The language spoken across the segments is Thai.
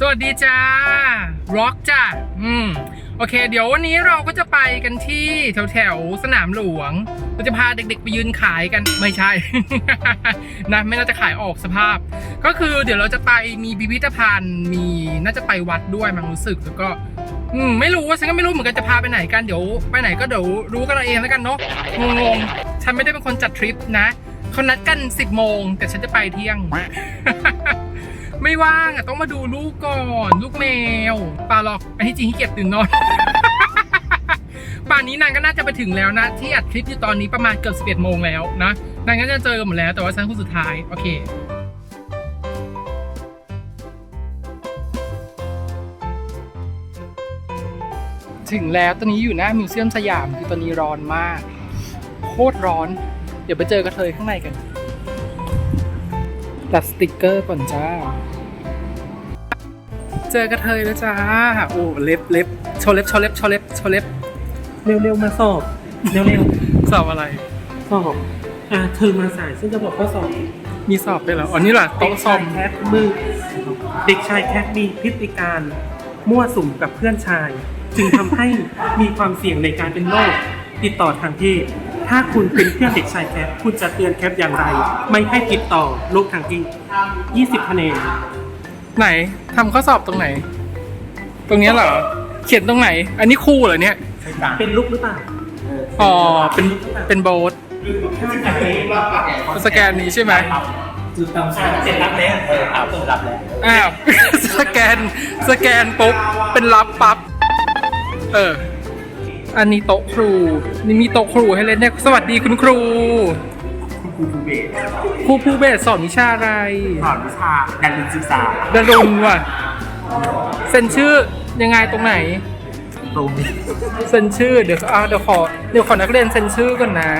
สวัสดีจ้าร็อกจ้าอืมโอเค เดี๋ยววันนี้เราก็จะไปกันที่แถวแถวๆสนามหลวง เราจะพาเด็กๆไปยืนขายกันไม่ใช่ นะไม่น่าจะขายออกสภาพ ก็คือเดี๋ยวเราจะไปมีพิพิธภัณฑ์มีน่าจะไปวัดด้วยมั้งรู้สึกแล้วก็อืมไม่รู้ว่าฉันก็ไม่รู้เหมือนกันจะพาไปไหนกันเดี๋ยวไปไหนก็เดี๋ยวรู้กันเอาเองแล้วกันเนาะงงๆฉันไม่ได้เป็นคนจัดทริปนะเขานัดกัน 10โมงแต่ฉันจะไปเที่ยง ไม่ว่างอะต้องมาดูลูกก่อนลูกแมวปลาหรอกอันที่จริงที่เกียจตื่นนอน ป่านนี้นางก็น่าจะไปถึงแล้วนะ ที่อัดคลิปอยู่ตอนนี้ประมาณเกือบ11โมงแล้วนะนางก็จะเจอกันหมดแล้วแต่ว่าฉันคนสุดท้ายโอเคถึงแล้วตอนนี้อยู่หน้ามิวเซียมสยามคือตอนนี้ร้อนมาก โคตรร้อน เดี๋ยวไปเจอกระเทยข้างในกัน ตัดสติกเกอร์ก่อนจ้า เจอกระเทยแล้วจ้า โอ้เล็บเล็บโชว์เล็บโชว์เล็บโชว์เล็บโชว์เล็บ เร็วๆมาสอบ เร็วสอบอะไรๆสอบ อะเธอมาสายซึ่งจะบอกข้อสอบ มีสอบด้วยเหรออ๋อนี่เหรอโต๊ะซ่อมเด็กชายแคทมือเด็กชายแคทมีพฤติการมั่วสุมกับเพื่อนชาย จึงทำให้มีความเสี่ยงในการเป็นโรคติดต่อทางเพศ ถ้าคุณเป็นเพื่อนเด็กชายแคทคุณจะเตือนแคทอย่างไร ไม่ให้ติดต่อโรคทางเพศ20คะแนนไหนทำข้อสอบตรงไหน ตรงเนี้ยเหรอ เขียนตรงไหน อันนี้คู่เหรอเนี่ยเป็นลูกหรือเปล่าอ๋อ เป็น เป็นโบสถ้าจะเป็นสแกนนี้ใช่ไหมจุดต่ำสุดเสร็จรับแล้วเออเอาเสร็จรับแล้วอ้าว สแกน สแกนปุ๊บ เป็นรับปั๊บ เออ อันนี้โต๊ะครู นี่มีโต๊ะครูให้เล่นเนี่ยสวัสดีคุณครูครูภูเบศครูภูเบศสอนวิชาอะไร สอนวิชาการเรียนศึกษาดารุณว่ะเซ็นชื่อยังไงตรงไหน ตรงนี้เซ็นชื่อเดี๋ยวอะเดี๋ยวขอเดี๋ยวขอนักเรียนเซ็นชื่อก่อนนะ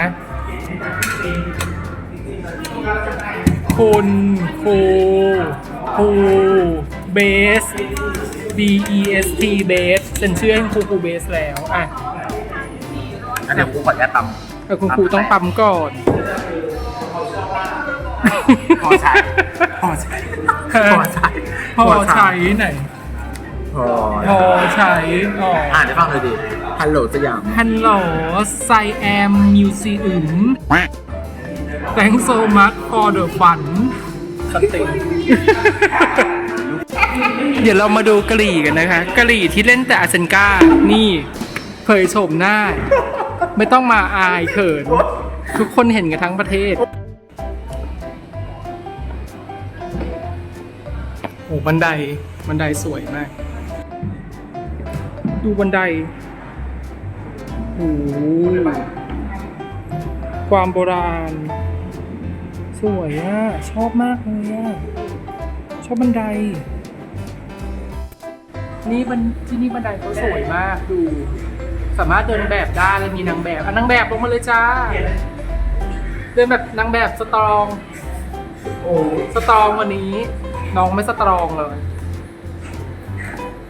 คุณครูครูเบส B E S T เบสเซ็นชื่อให้คุณครูเบสแล้วอะ อันนี้ครูขออนุญาตตแต่คุณครูต้องปั๊มก่อนำพอใช้พอใช้พอใช้พอใช้ไหน พอพอใช้อ๋ออ่านได้ฟังเลยดิฮัลโหลสยามฮัลโหลไซแอมมิวซีอึม Thanks so much for the fun สติเดี๋ยวเรามาดูกะหรี่กันนะคะกะหรี่ที่เล่นแต่อาเซนกานี่เผยโฉมหน้า ไม่ต้องมาอายเขิน ทุกคนเห็นกันทั้งประเทศ โอ้บันไดบันไดสวยมาก ดูบันไดโอ้โหความโบราณ สวยอะ ชอบมากเลยอะ ชอบบันได นี่บันที่นี่บันไดเขาสวยมากดู สามารถเดินแบบได้เลยมีนางแบบอะนางแบบลงมาเลยจ้า เดินแบบนางแบบสตรอง โอ้สตรองวันนี้ น้องไม่สตรองเลย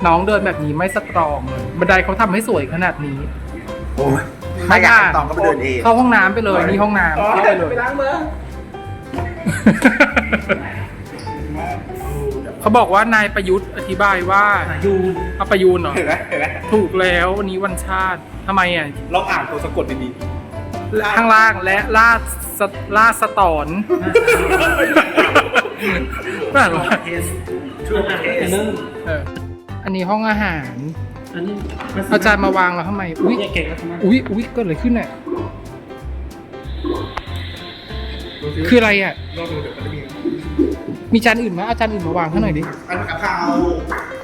น้องเดินแบบนี้ไม่สตรองเลยบันไดเขาทำให้สวยขนาดนี้โอ้ยถ้าอยากตองก็ไปเดินเองเข้าห้องน้ำไปเลยนี่ห้องน้ำเข้าไปเลยล้างมือ เขาบอกว่านายประยุทธ์อธิบายว่ายูเอาประยูนเหรอเห็นไหมเห็นไหมถูกแล้ววันนี้วันชาติทำไมอะลองอ่านตัวสะกดดีข้างล่างและลาดสลาดสตอนไม่อ่านว่าๆเทสช่วยเทสเอออันนี้ห้องอาหาร อันนี้เอาจารย์มาวางแล้วทำไมอุ้ยเนี่ยเก่งแล้วทำไมอุ้ยอุ้ยเกิดอะไรขึ้นอะ คืออะไรอะลองดูเดี๋ยวมันจะมี มีจานอื่นไหมเอาจารย์อื่นมาวางให้หน่อยดิ อันกะเพรา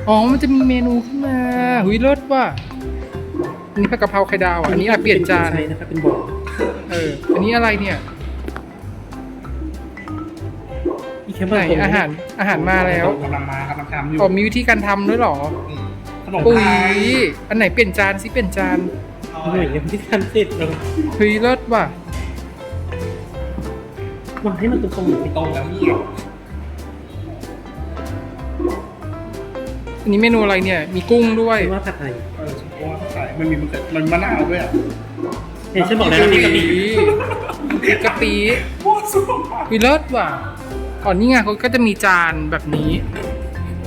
อ๋อ มันจะมีเมนูขึ้นมา หุยเลิศว่ะอันนี้ผัดกะเพราไข่ดาวอะอันนี้อะเปลี่ยนจาน ใช่นะครับเป็นบ่อเออ อันนี้อะไรเนี่ย อีกแค่ไหนอาหาร อาหารมาแล้วกำลังมากำลังทำอยู่อ๋อมีวิธีการทำด้วยเหรอขนมอุ้ไทยยอันไหนเปลี่ยนจานสิเปลี่ยนจาน หน่วยยังไม่ทันเสร็จเลยเฮ้ยเลิศว่ะวางให้มันตรงๆอยู่ตรงแล้วนี่ อันนี้เมนูอะไรเนี่ย มีกุ้งด้วย ว่าผัดไทยเออเพราะว่าเขาใส่มันมีมันเกิดมันมะนาวด้วยอะเห็นฉันบอกแล้วนะพี่กะปิพริกกะปิวิเลิศว่ะก่อนนี่ไงเขาก็จะมีจานแบบนี้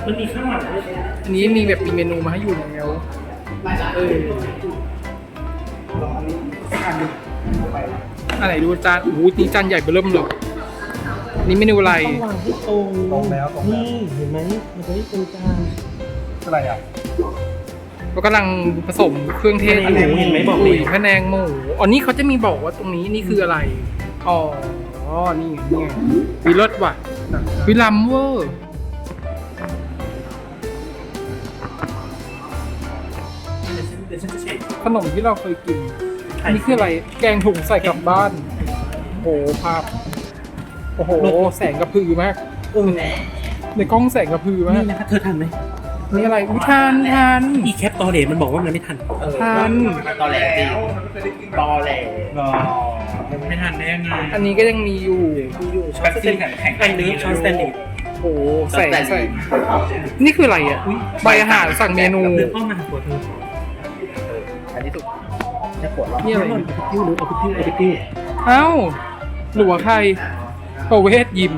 มันมีข้างหลังด้วยอันนี้มีแบบมีเมนูมาให้อยู่แล้วเอออะไรดูจานโอ้โหนี่จานใหญ่เบ้อเริ่มเลยนี่เมนูอะไร ต้องวางให้ตรงตรงแล้วตรงแล้ว นี่เห็นไหมมันจะได้ตรงกลาง อะไรอะ เรากำลังผสมเครื่องเทศพะแนงหมูเห็นไหมบอกเลยพะแนงหมูอ๋อนี่เขาจะมีบอกว่าตรงนี้นี่คืออะไรอ๋อนี่ไงนี่ไงวิรสว่ะ วิลัมเวอร์เดี๋ยวฉันจะเช็คขนมที่เราเคยกินอันนี้คืออะไรแกงถุงใส่กลับบ้านโอ้โหภาพโอ้โหแสงกระพือมากเออในกล้องแสงกระพือมาก นี่นะคะเธอทันไหม นี่อะไรอุ้ยทานทานอีแคปตอเดทมันบอกว่ามันไม่ทันทานตอแหลจริงตอแหลไม่ทันได้ยังไงอันนี้ก็ยังมีอยู่อยู่ช้อนสเตนอันนี้ช้อนสเตนเลสโอ้โหแสงแสงนี่คืออะไรอะใบอาหารสั่งเมนูเดินอ้อมมาหาตัวเธออันนี้ถูกจะปวดหรอนี่อะไรเอาไปติ้วหรือเอาไปติ้วเอาไปติ้วเอ้าหลัวใครประเวศยิม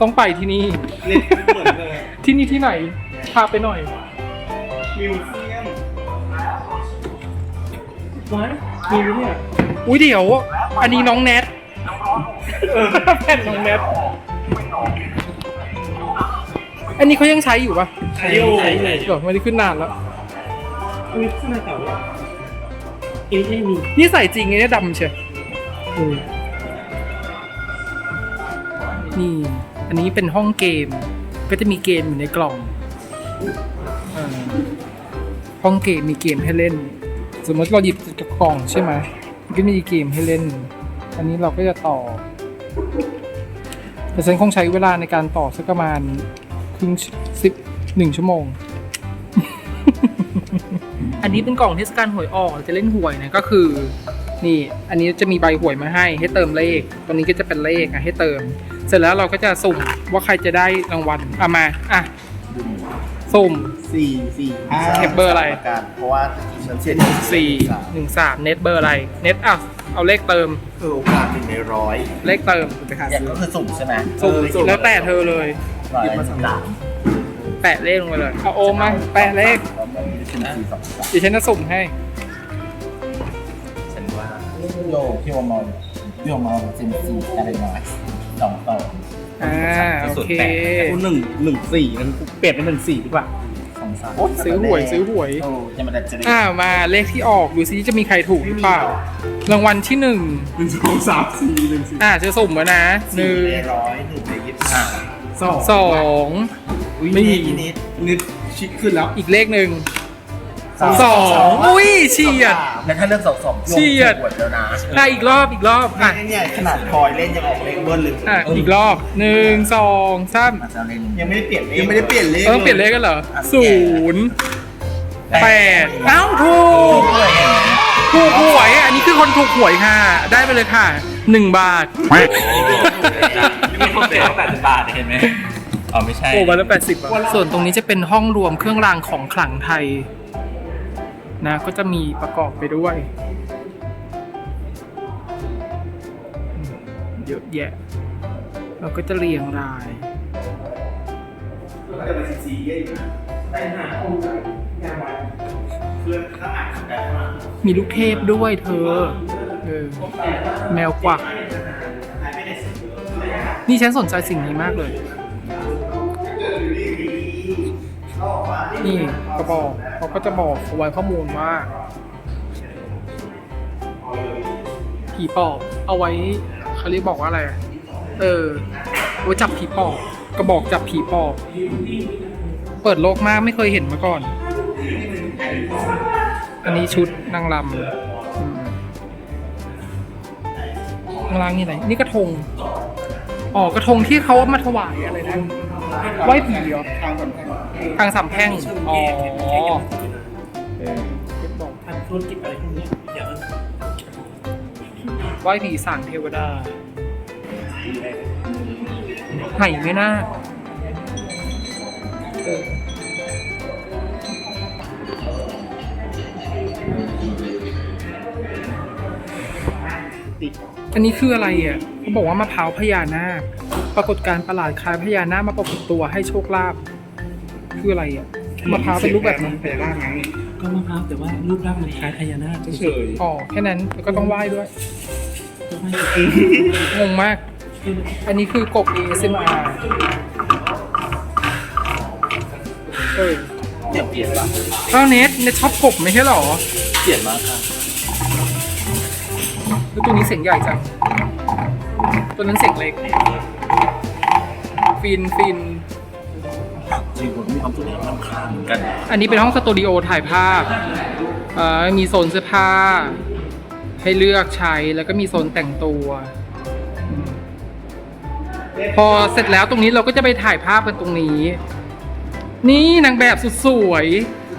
ต้องไปที่นี่เล่นเหมือนเลยที่นี่ที่ไหน พาไปหน่อยมิวเซียมว้ายมีไหมเนี่ย อุ้ยเดี๋ยว อันนี้น้องแนทแผ่นน้องแนทอันนี้เขายังใช้อยู่ปะใช้อยู่ใช้เลยเดี๋ยวไม่ได้ขึ้นนานแล้วอุ้ยข้างในเก่าเลยอีนี่มีนี่ใส่จริงไงเนี่ยดำเชียวอืมนี่ อันนี้เป็นห้องเกม ก็จะมีเกมอยู่ในกล่องอา ห้องเกมมีเกมให้เล่น สมมติเราหยิบจากกล่องใช่ไหมมันก็มีเกมให้เล่น อันนี้เราก็จะต่อแต่ฉันคงใช้เวลาในการต่อสักประมาณครึ่งสิบหนึ่งชั่วโมง อันนี้เป็นกล่องเทศกาลหวยออกเราจะเล่นหวยนะก็คือ นี่ อันนี้จะมีใบหวยมาให้ให้เติมเลข ตรงนี้ก็จะเป็นเลขอะให้เติม เสร็จแล้วเราก็จะสุ่มว่าใครจะได้รางวัลเอามา อะ สุ่ม สี่สี่ห้าเก็บเบอร์อะไรการเพราะว่าฉันเสียสี่หนึ่งสามเน็ตเบอร์อะไร เน็ตอะเอาเลขเติม คือโอกาสหนึ่งในร้อยเลขเติมอย่างก็คือสุ่มใช่ไหมสุ่ม แล้วแต่เธอเลย ร้อยมาสามแปะเลขลงไปเลยเอาโอมมาแปะเลขแล้วมันมีสี่สี่สองสามเดี๋ยวฉันจะสุ่มให้ ฉันว่าโยพี่วอมอลพี่วอมอลเซนซีอะไรหน่อยสองต่อ อ่าโอเคคุณหนึ่งหนึ่งสี่นั้นเปลี่ยนเป็นหนึ่งสี่ดีกว่าสองสามซื้อหวยซื้อหวย โอ้จะมาดัดจะได้อ่ามาเลขที่ออกดูซิจะมีใครถูกหรือเปล่า รางวัลที่หนึ่งหนึ่งสองสามสี่หนึ่งสี่อ่าจะสุ่มแล้วนะหนึ่งในร้อยหนึ่งในยี่สิบห้าสองสองไม่มี นิดนิดชิดขึ้นแล้วอีกเลขหนึ่ง สองอุ้ยเฉียด แล้วถ้าเลือกสองสองเฉียดหวดแล้วนะอะอีกรอบอีกรอบอะเนี่ยขนาดพลอยเล่นยังออกเลขเบิ้ลเลยอะอีกรอบหนึ่งสองสามมาจะเล่นยังไม่ได้เปลี่ยนเลขยังไม่ได้เปลี่ยนเลขเออต้องเปลี่ยนเลขกันเหรอศูนย์แปดเอ้าถูกถูกหวยอันนี้คือคนถูกหวยค่ะ ได้ไปเลยค่ะหนึ่งบาทมีคนเสียแปดสิบบาทเห็นไหมอ๋อไม่ใช่โอ้วันละแปดสิบส่วนตรงนี้จะเป็นห้องรวมเครื่องรางของขลังไทย นะก็จะมีประกอบไปด้วยอืมเยอะแยะเราก็จะเรียงรายมีลูกเทพด้วยเธอเออแมวกวักนี่ฉันสนใจสิ่งนี้มากเลย นี่กระบอกเขาก็จะบอกเอาไว้ข้อมูลว่าผีปอบเอาไว้เขาเรียกบอกว่าอะไร เออเอาไว้จับผีปอบกระบอกจับผีปอบ เปิดโลกมากไม่เคยเห็นมาก่อน อันนี้ชุดนางรำอืมนางรำนี่ไหนนี่กระทงอ๋อกระทงที่เขามาถวายอะไรนะ ไหว้ผีเหรอทางสำคัญทางสามแพร่งอ๋อเออเก็บอกทำธุรกิจอะไรพวกเนี้ยเดี๋ยวไหว้ผีสางเทวดาไห่ไม่น่าเออ อันนี้คืออะไรอะเขาบอกว่ามะพร้าวพญานาค ปรากฏการณ์ประหลาดคล้ายพญานาคมาปรากฏตัวให้โชคลาภ คืออะไรอะ มะพร้าวเป็นรูปแบบนั้นพญานาคไงก็มะพร้าวแต่ว่ารูปร่างมันคล้ายพญานาคเฉยอ๋อแค่นั้นแล้วก็ต้องไหว้ด้วยก็ไม่งงมาก อันนี้คือกบ ASMR เออเนี่ยเปลี่ยนละข้าวเน็ตเน็ตชอบกบไม่ใช่หรอ เปลี่ยนมาค่ะ แล้วตัวนี้เสียงใหญ่จัง ตัวนั้นเสียงเล็ก ฟินฟินจริงผมมีความสุขรำคาญเหมือนกัน อันนี้เป็นห้องสตูดิโอถ่ายภาพเอ่อมีโซนเสื้อผ้า ให้เลือกใช้แล้วก็มีโซนแต่งตัวอืมพอเสร็จแล้วตรงนี้เราก็จะไปถ่ายภาพกันตรงนี้ นี่นางแบบสุดสวย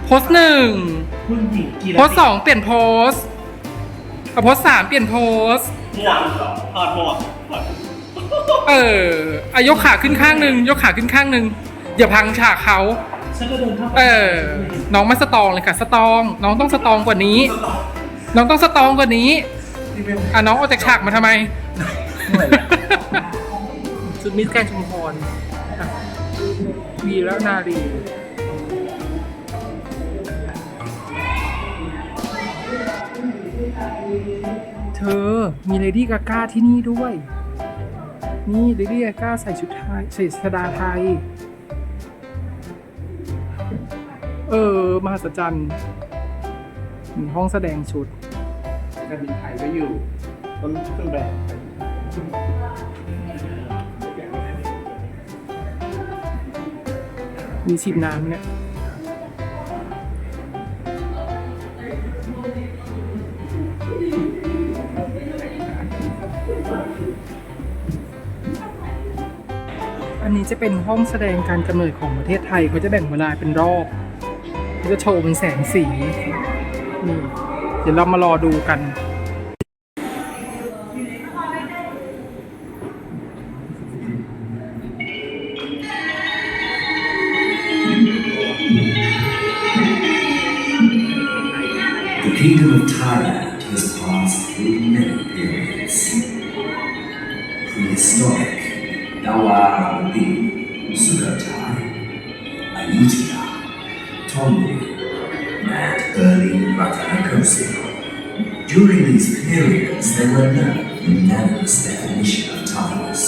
โพสหนึ่งคุณหญิงกีโพสสองเปลี่ยนโพส เอาโพสสามเปลี่ยนโพสหมวกถอดหมวกเอออายกขาขึ้นข้างหนึ่งยกขาขึ้นข้างหนึ่งอย่าพังฉากเขา ฉันก็เดินเข้าไปเออ น้องไม่สตรองเลยค่ะ สตรอง น้องต้องสตรองกว่านี้ น้องต้องสตรองกว่านี้อะน้องออกจากฉากมาทำไมชุดมิสแกรนด์ชุมพรอะวีแล้วนารี เธอมีเลดี้กาก้าที่นี่ด้วย นี่เลดี้กาก้าใส่ชุดไทยใส่สดาไทย เออ มหัศจรรย์มีห้องแสดงชุดการบินไทยก็อยู่ ต้นเครื่องแบบมีชิมน้ำเนี่ย นี้จะเป็นห้องแสดงการกำเนิดของประเทศไทยเขาจะแบ่งเวลาเป็นรอบเขาจะโชว์เป็นแสงสีนี่เดี๋ยวเรามารอดูกัน The kingdom of Thailand has passed through many periods. Prehistoric, Dawarabi, Sukhothai, Ayutthaya, Tongri, and early Ratanakosi. During these periods, there were no unanimous definition of Thais.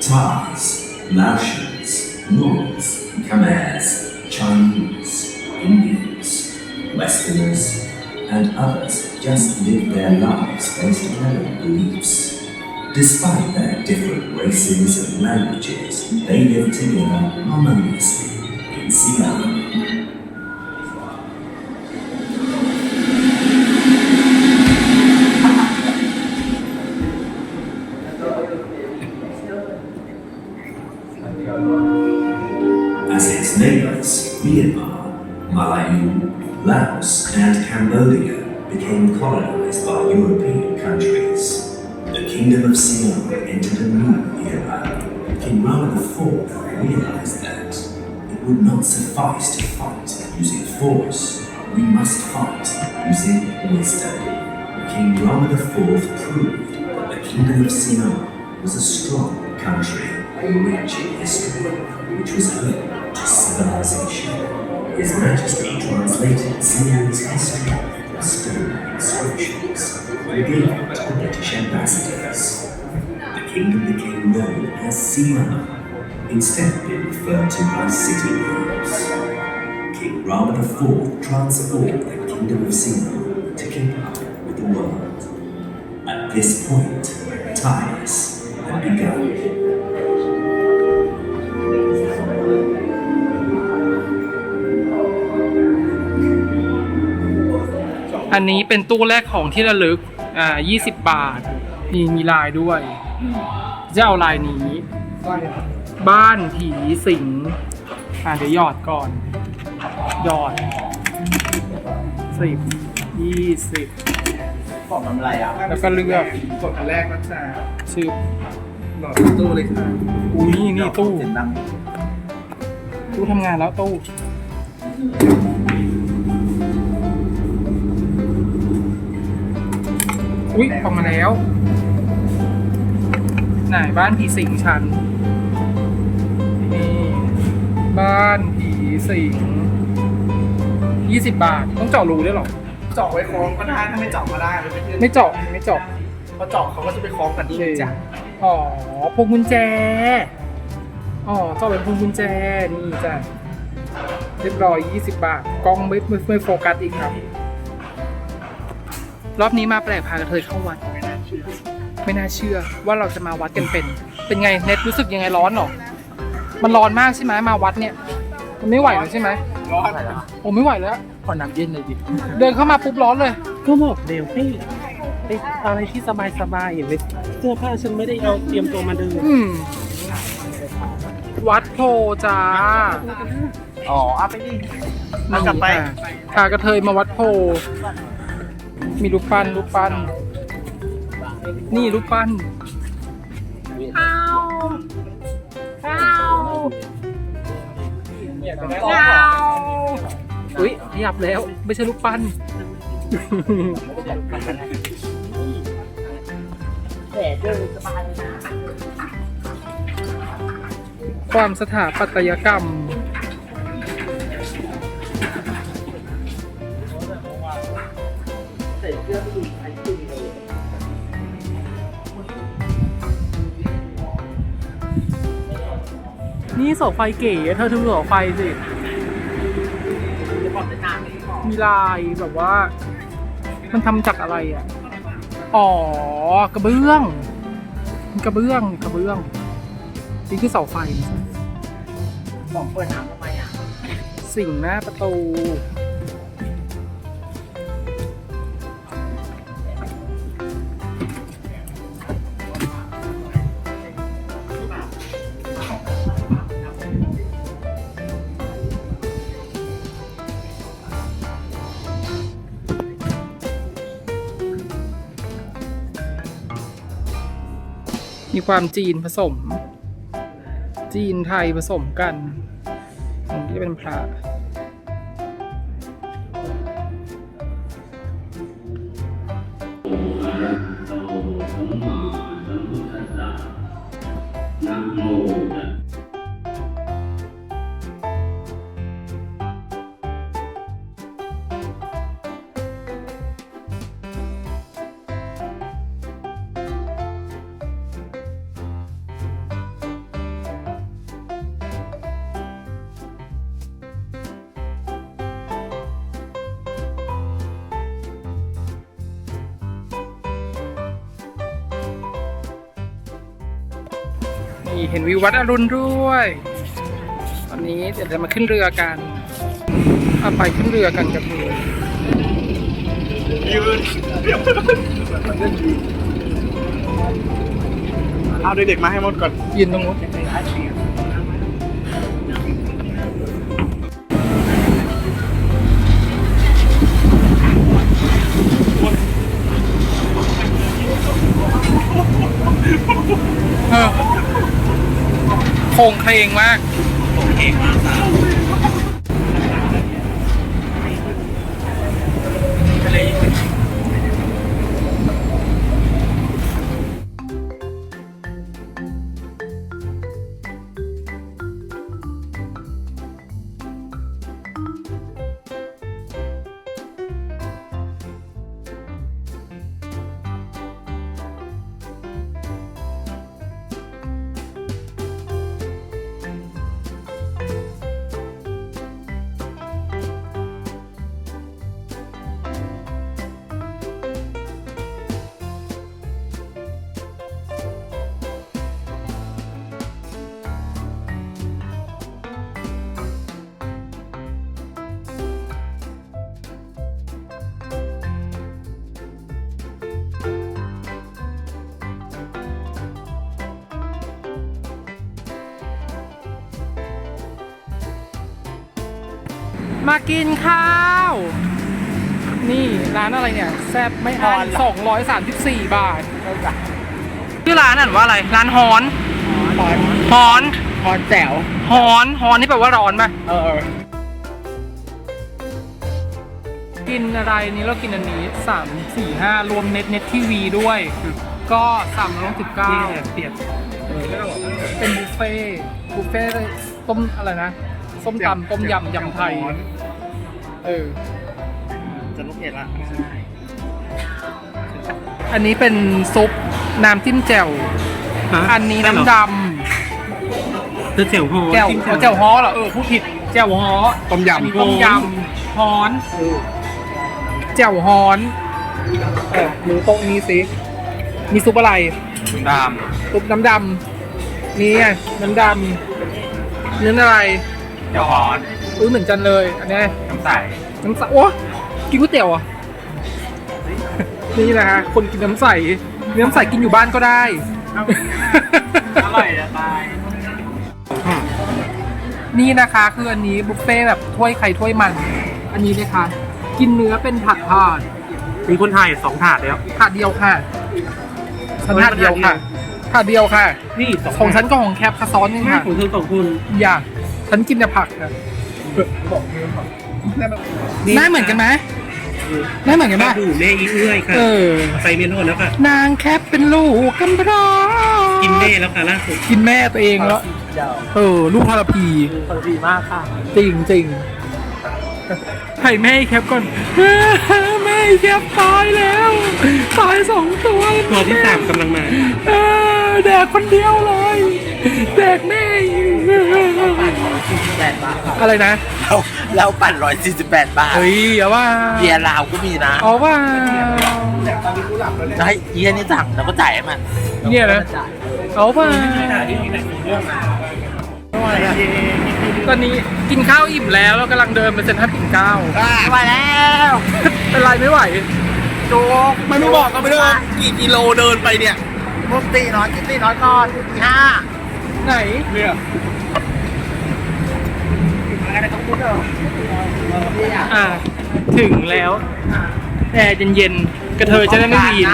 Thais, Laotians, Moors, Khmers, Chinese, Indians, Westerners, and others just lived their lives based on their own beliefs. Despite their different races and languages, they lived together harmoniously in Siam. as its neighbors, Myanmar, Malayu, Laos, and Cambodia became colonized by European countries. Kingdom of Siam entered a new era. King Rama IV realized that it would not suffice to fight using force. We must fight using wisdom. King Rama IV proved that the Kingdom of Siam was a strong country, rich in history, which was home to civilization. His Majesty translated Siam's history into stone and gave to the British ambassadors. The kingdom became known as Siam, instead being referred to by city names. King Rama IV transformed the kingdom of Siam to keep up with the world. At this point, Titus had begun. อันนี้เป็นตู้แรกของที่ระลึก อ่า 20 บาท มีมีลายด้วย จะเอาลายนี้ บ้านผีสิง อ่าเดี๋ยวหยอดก่อน หยอดสิบยี่สิบบอกทำอะไรอะแล้วก็เลือกกดอันแรกนะจ๊ะชื่อหลอดตู้เลยค่ะอุ้ยนี่ตู้เสียงดังตู้ทำงานแล้วตู้ อุ๊ยออกมาแล้ว ไหนบ้านผีสิงฉันนี่บ้านผีสิงยี่สิบบาท ต้องเจาะรูด้วยเหรอ เจาะไว้คล้องก็ได้ถ้าไม่เจาะก็ได้มันเป็นเรื่องไม่เจาะไม่เจาะพอเจาะเขาก็จะไปคล้องกันเองจ้ะอ๋อพวงกุญแจ อ๋อเจาะเป็นพวงกุญแจ นี่จ้ะเรียบร้อย20บาท กล้องไม่ไม่ไม่โฟกัสอีกครับ รอบนี้มาแปลกพากระเทยเข้าวัด ไม่น่าเชื่อว่าเราจะมาวัดกันเป็น เป็นไงเน็ตรู้สึกยังไงร้อนเหรอ มันร้อนมากใช่ไหมมาวัดเนี่ย มันไม่ไหวแล้วใช่ไหมร้อนโอ้ไม่ไหวแล้ว ขอน้ำเย็นเลยดิ เดินเข้ามาปุ๊บร้อนเลย ก็บอกเดี๋ยวให้ไปอะไรที่สบายสบายๆอย่างเลยเสื้อผ้าฉันไม่ได้เอาเตรียมตัวมาเดินอืมวัดโพจ้า อ๋อเอาไปดิเอากลับไปค่ะพากระเทยมาวัดโพ มีรูปปั้นรูปปั้น นี่รูปปั้นอ้าวอ้าวอ้าวอุ้ยขยับแล้ว ไม่ใช่รูปปั้นความสถาปัตยกรรม นี่เสาไฟเก๋ เธอดูเสาไฟสิ มีลายแบบว่า มันทำจากอะไรอะ อ๋อ กระเบื้อง กระเบื้องกระเบื้อง นี่คือเสาไฟบอกเปิดน้ำทำไมอะ สิ่งหน้าประตู ความจีนผสม จีนไทยผสมกันตรงนี้จะเป็นพระ ห็นวิววัดอรุณด้วย ตอนนี้เดี๋ยวจะมาขึ้นเรือกันเอาไปขึ้นเรือกันกับเรือเอาเด็กๆมาให้หมดก่อน ยืนตรงนู้นเออ โคงเคลงมาก มากินข้าว นี่ร้านอะไรเนี่ย แซ่บไม่อันสองร้อยสามสิบสี่บาทชื่อร้านอ่านว่าอะไร ร้านฮอนพอนฮอนพอนแจ๋วฮอนฮอนนี่แปลว่าร้อนปะเออกินอะไรนี้เรากินอันนี้สามสี่ห้ารวมเน็ตเน็ตทีวีด้วย ก็สามร้อยสิบเก้าเปลี่ยนเป็นบุฟเฟ่ต์บุฟเฟ่ต์ต้มอะไรนะ ส้มตำต้มยำยำไทย เออ จะลูกเห็ดละอันนี้เป็นซุปน้ำจิ้มแจ่วฮะอันนี้ได้เหรอน้ำดเธอแจ่วโฮำแจ่วจิ้มเอาแจ่วฮ้อเหรอเออพูดผิดแจ่วฮ้อต้มอันนี้ยำต้มยำฮ้อนแจ่วฮ้อนเออหรือโต๊ะนี้สิมีซุปอะไรดามซุปน้ำดำนี่ไงน้ำดำเนื้ออะไรเจ้าหอน อุ้ยเหมือนกันเลย อันนี้น้ำใสน้ำใสโอ้กินก๋วยเตี๋ยวเหรอะนี่นะฮะคนกินน้ำใสน้ำใสกินอยู่บ้านก็ได้ อร่อยจะตายนี่นะคะคืออันนี้บุฟเฟ่ต์แบบถ้วยไข่ถ้วยมัน อันนี้เลยค่ะ กินเนื้อเป็นผัดถาดมีคนไทยสองถาดแล้วถาดเดียวค่ะฉันถาดเดียวค่ะถาดเดียวค่ะ นี่สองของฉันก็ของแคปคาซ้อนนี่ไม่ค่ะของเธอสองคนอย่าฉันกินแต่ผักค่ะ หน้าเหมือนกันไหมหน้าเหมือนกันมาปะดูแม่อีเอื้อยค่ะเออไปเมนโทษแล้วค่ะ นางแคปเป็นลูกกำพร้ากิกินแม่แล้วค่ะล่าสุดกินแม่ตัวเองแล้วเออ ลูกพาราพีดีมากค่ะ จริงจริงให้แม่แคปก่อนแม่แคปตายแล้วตายสองตัวตัวที่สามกำลังมาเออแดกคนเดียวเลยแดกแม่ อะไรนะ เราเราปั่นร้อยสี่สิบแปดบาท เฮ้ยเอาว่าเบียร์ลาวก็มีนะเอาว่า แล้วให้เยี่ยนี่สั่งแล้วก็จ่ายให้มันเนี่ยนะ เอาว่าตอนนี้กินข้าวอิ่มแล้วเรากำลังเดินไปเซ็นทรัลปิ่นเกล้า มาแล้วเป็นไรไม่ไหว โจ๊กมันไม่บอกก็ไม่รู้กี่กิโลเดินไปเนี่ย มุตีน้อยกินตีน้อยก่อนตีห้าไหนเลือก อ่า ถึงแล้วแอร์เย็นๆกระเทยจะได้ไม่วีน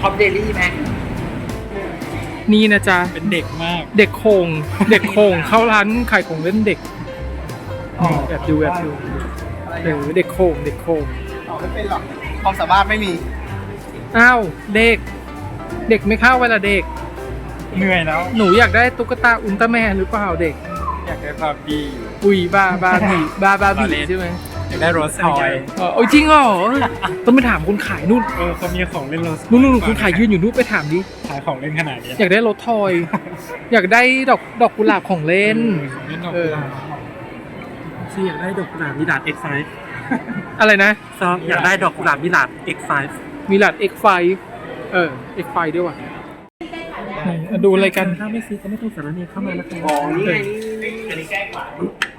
คอมเดลี่ไหมนี่นะจ๊ะเป็นเด็กมาก เด็กโคงเด็กโคงเข้าร้านขายของเล่นเด็กอ๋อแอบดูแอบดูเออเด็กโคงเด็กโคงไม่เป็นหรอกความสามารถไม่มีอ้าวเด็ก เด็กไม่เข้าเวลาเด็ก เหนื่อยแล้ว หนูอยากได้ตุ๊กตาอุลตร้าแมนหรือเปล่าเด็ก อยากได้บาร์บี้ อุ้ยบาบาบีบาบาบีบาเล่นใช่ไหมอยากได้โรสทอยเออโอ้ยจริงเหรอต้องไปถามคนขายนู่นเออเขามีของเล่นโรสนู่นนู่นคนขายยืนอยู่นู่นไปถามดิขายของเล่นขนาดนี้อยากได้รถทอย อยากได้ดอกดอกกุหลาบของเล่น ของเล่นดอกเอกุอหลาบชื่ออยากได้ดอกกุหลาบมิลาด X5 อะไรนะซออยากได้ดอกกุหลาบมิลาด X5 มีหลัด X5 เออ X5 ด้วยว่ะไหนอะดูอะไรกัน ถ้าไม่ซื้อก็ไม่ต้องสารเนเข้ามาแล้วกัน อ๋อนี่ไง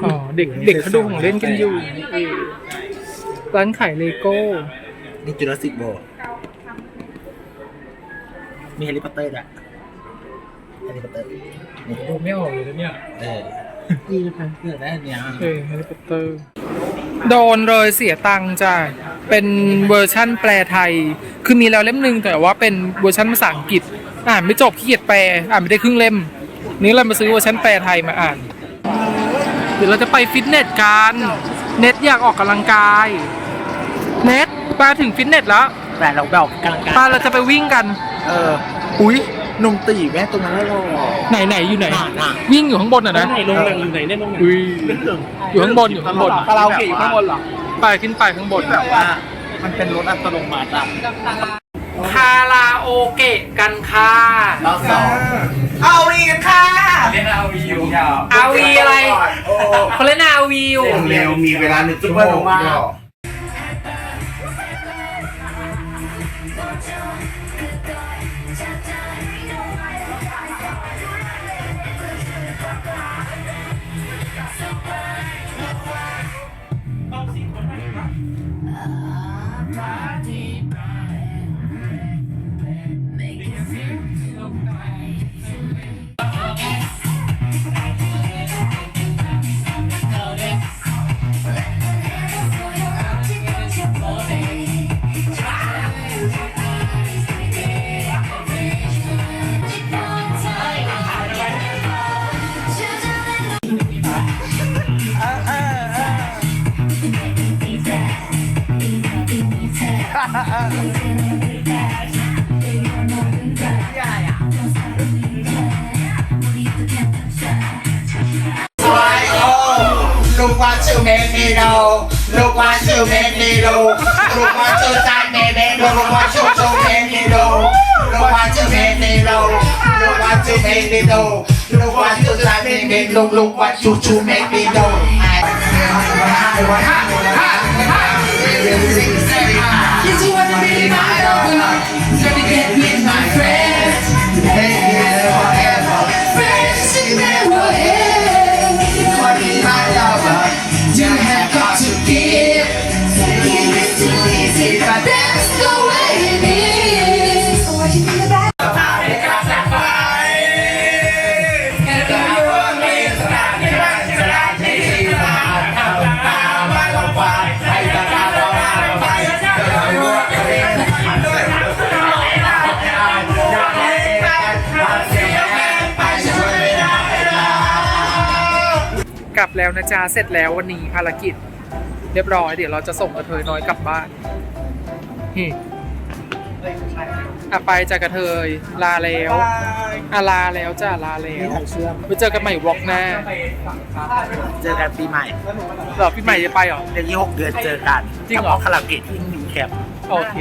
อ๋อเด็กเด็กเขาดูของเล่นกันอยู่เออร้านขายเลโก้ นี่จุลศิษย์โบมีแฮร์รี่พอตเตอร์ด้วยแฮร์รี่พอตเตอร์นี่ดูไม่ออกเลยนะเนี่ยเออนี่นะคะเลือกได้อันเนี้ยเออแฮร์รี่พอตเตอร์ โดนเลยเสียตังค์จ้ะเป็นเวอร์ชั่นแปลไทย คือมีแล้วเล่มหนึ่งแต่ว่าเป็นเวอร์ชั่นภาษาอังกฤษ อ่านไม่จบขี้เกียจแปล อ่านไม่ได้ครึ่งเล่ม นี่เรามาซื้อเวอร์ชันแปลไทยมาอ่าน เดี๋ยวเราจะไปฟิตเนสกันเน็ตอยากออกกำลังกาย เน็ตป้าถึงฟิตเนสแล้วแต่เราแบบกำลังการป้าเราจะไปวิ่งกัน เออ อุ้ยหนุ่มตีแม่ตรงนั้นแล้วหรอไหนไหนอยู่ไหนน่ะน่ะวิ่งอยู่ข้างบนอะนะไหนลงหนังอยู่ไหนเนี่ยลงหนังอุ้ยอยู่ข้างบนอยู่ข้างบนคาราโอเกะอยู่ข้างบนเหรอไปขึ้นไปข้างบนแบบว่า มันเป็นรถอัตโนมัติอะคาราโอเกะกันค่ะรอบสองเอาอีกกันค่ะเล่นเอาวีอยู่อาวีอะไรโอ้ เขาเล่นอาวีอยู่ เร็วมีเวลาหนึ่งชั่วโมง Look what you made me do. Look what you made me do. Look what you done made me do. Look what you so made me do. Look what you made me do. Look what you made me do. Look what you done made me do. Look what you to make me do. I, I, I, I, I, I, I, I, I, I, Cause you wasn't really my idol Let me get แล้วนะจ๊ะเสร็จแล้ววันนี้ภารกิจ เรียบร้อยเดี๋ยวเราจะส่งกระเทยน้อยกลับบ้านนี่อะไปจากกระเทยลาแล้วอะลาแล้วจ้ะลาแล้วไปเจอกันใหม่วอกหน้าเจอกันปีใหม่เหรอพี่ใหม่จะไปเหรอเดือนที่หกเดือนเจอกันจริงเหรอกับคาราโอเกะที่มีแคมป์โอเค